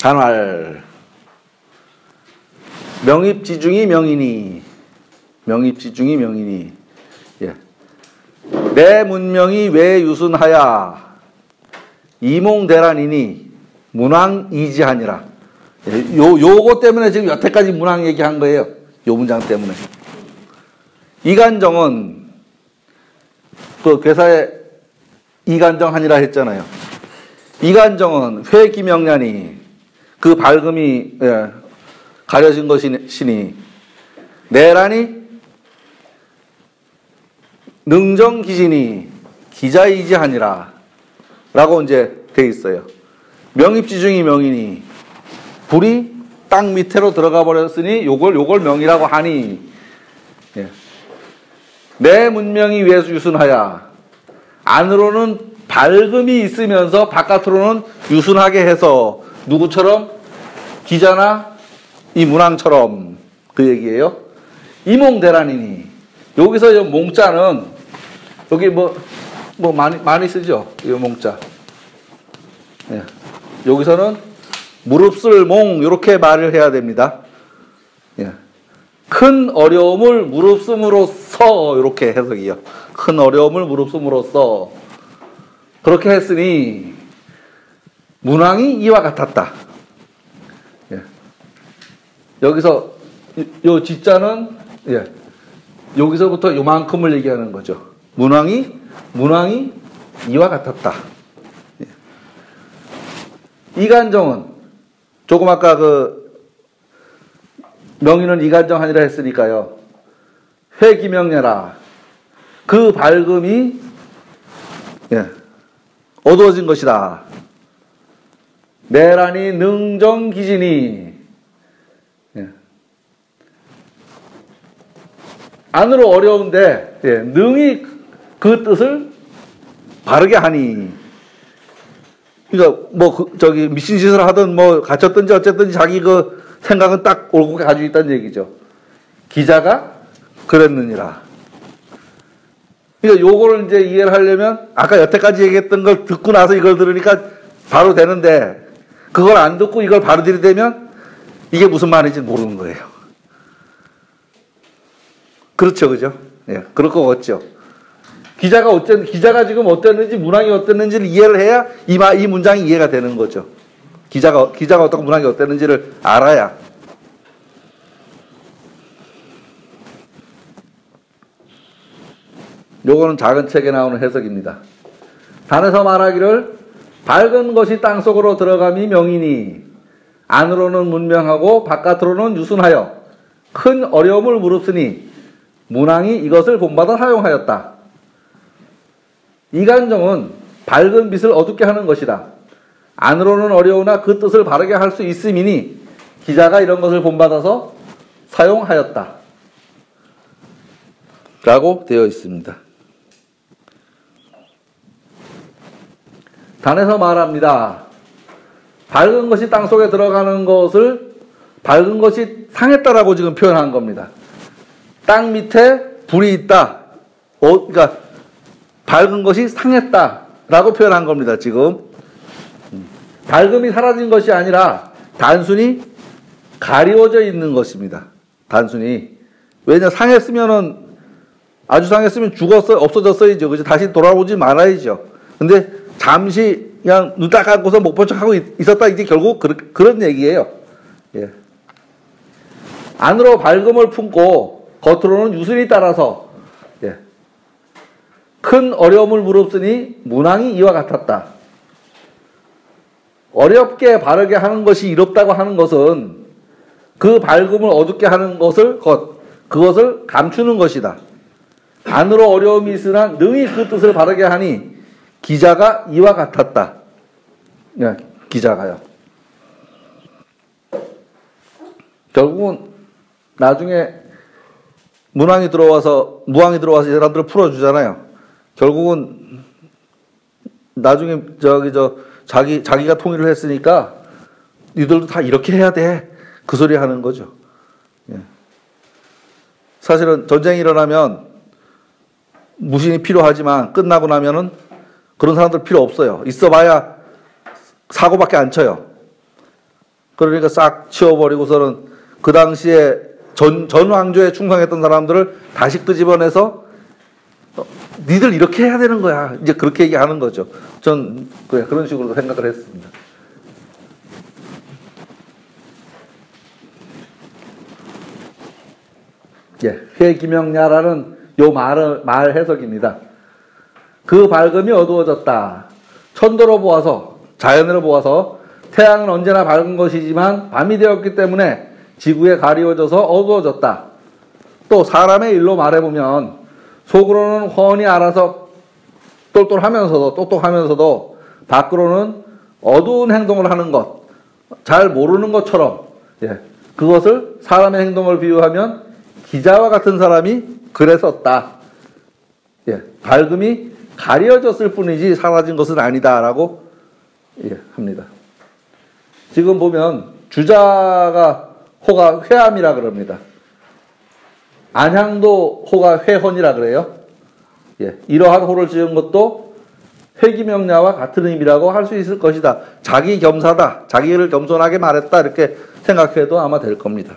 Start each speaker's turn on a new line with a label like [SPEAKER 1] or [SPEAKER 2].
[SPEAKER 1] 단활. 명입지중이 명이니. 명입지중이 명이니. 예. 내 문명이 왜 유순하야. 이몽대란이니 문왕이지하니라. 예, 요, 요거 때문에 지금 여태까지 문왕 얘기한 거예요. 요 문장 때문에. 이간정은 그 괴사에 이간정하니라 했잖아요. 이간정은 회기명년이 그 밝음이 예, 가려진 것이니 내란이 능정기진이 기자이지하니라 라고 이제 돼 있어요. 명입지중이 명이니 불이 땅 밑으로 들어가 버렸으니 요걸 요걸 명이라고 하니 예. 내 문명이 왜 유순하야 안으로는 밝음이 있으면서 바깥으로는 유순하게 해서 누구처럼 기자나 이 문왕처럼 그 얘기예요. 이몽대란이니 여기서 몽자는 여기 뭐뭐 뭐 많이 많이 쓰죠. 이 몽자. 예. 여기서는 무릅쓸 몽 이렇게 말을 해야 됩니다. 예. 큰 어려움을 무릅쓰므로써 이렇게 해석이요. 큰 어려움을 무릅쓰므로써 그렇게 했으니 문왕이 이와 같았다. 예. 여기서 요 지자는 예. 여기서부터 요만큼을 얘기하는 거죠. 문왕이 문왕이 이와 같았다. 예. 이간정은 조금 아까 그 명의는 이간정하니라 했으니까요. 회기명례라. 그 밝음이 예, 어두워진 것이다. 내란이 능정기진이 예. 안으로 어려운데 예, 능이 그 뜻을 바르게 하니 그러니까 뭐 그, 저기 미신 짓을 하든 뭐 갇혔든지 어쨌든지 자기 그 생각은 딱 옳고 가지고 있다는 얘기죠. 기자가 그랬느니라. 그러니까 요거를 이제 이해를 하려면 아까 여태까지 얘기했던 걸 듣고 나서 이걸 들으니까 바로 되는데 그걸 안 듣고 이걸 바로 들이대면 이게 무슨 말인지 모르는 거예요. 그렇죠, 그죠? 예, 그럴 것 같죠. 기자가 어쨌, 기자가 지금 어땠는지, 문항이 어땠는지를 이해를 해야 이, 마, 이 문장이 이해가 되는 거죠. 기자가, 기자가 어떻고 문항이 어땠는지를 알아야. 요거는 작은 책에 나오는 해석입니다. 단에서 말하기를 밝은 것이 땅 속으로 들어감이 명이니 안으로는 문명하고 바깥으로는 유순하여 큰 어려움을 무릅쓰니 문항이 이것을 본받아 사용하였다. 이간정은 밝은 빛을 어둡게 하는 것이다. 안으로는 어려우나 그 뜻을 바르게 할 수 있음이니 기자가 이런 것을 본받아서 사용하였다. 라고 되어 있습니다. 단에서 말합니다. 밝은 것이 땅 속에 들어가는 것을 밝은 것이 상했다라고 지금 표현한 겁니다. 땅 밑에 불이 있다. 어, 그러니까 밝은 것이 상했다라고 표현한 겁니다. 지금 밝음이 사라진 것이 아니라 단순히 가리워져 있는 것입니다. 단순히 왜냐 상했으면은 아주 상했으면 죽었어 없어졌어야죠. 그죠? 다시 돌아오지 말아야죠. 근데 잠시 그냥 눈 딱 감고서 못 본 척하고 있었다 이제 결국 그, 그런 얘기예요. 예. 안으로 밝음을 품고 겉으로는 유순이 따라서 예. 큰 어려움을 무릅쓰니 문항이 이와 같았다. 어렵게 바르게 하는 것이 이롭다고 하는 것은 그 밝음을 어둡게 하는 것을 것 그것을 감추는 것이다. 안으로 어려움이 있으나 능히 그 뜻을 바르게 하니 기자가 이와 같았다. 네, 기자가요. 결국은 나중에 문왕이 들어와서 무왕이 들어와서 이 사람들을 풀어주잖아요. 결국은 나중에 저기 저 자기 자기가 통일을 했으니까 니들도 다 이렇게 해야 돼. 그 소리 하는 거죠. 예. 사실은 전쟁이 일어나면 무신이 필요하지만 끝나고 나면은 그런 사람들 필요 없어요. 있어봐야 사고밖에 안 쳐요. 그러니까 싹 치워버리고서는 그 당시에 전, 전 왕조에 충성했던 사람들을 다시 끄집어내서 어, 니들 이렇게 해야 되는 거야. 이제 그렇게 얘기하는 거죠. 전 그래, 그런 식으로 생각을 했습니다. 예, 회기명야라는 요 말을, 말 해석입니다. 그 밝음이 어두워졌다. 천도로 보아서, 자연으로 보아서 태양은 언제나 밝은 것이지만 밤이 되었기 때문에 지구에 가리워져서 어두워졌다. 또 사람의 일로 말해보면 속으로는 훤히 알아서 똘똘하면서도 똑똑하면서도 밖으로는 어두운 행동을 하는 것, 잘 모르는 것처럼 예, 그것을 사람의 행동을 비유하면 기자와 같은 사람이 글에 썼다. 예, 밝음이 가려졌을 뿐이지 사라진 것은 아니다라고 예, 합니다. 지금 보면 주자가 호가 회암이라 그럽니다. 안향도 호가 회헌이라 그래요. 예, 이러한 호를 지은 것도 회기명야와 같은 의미라고 할 수 있을 것이다. 자기 겸사다. 자기를 겸손하게 말했다. 이렇게 생각해도 아마 될 겁니다.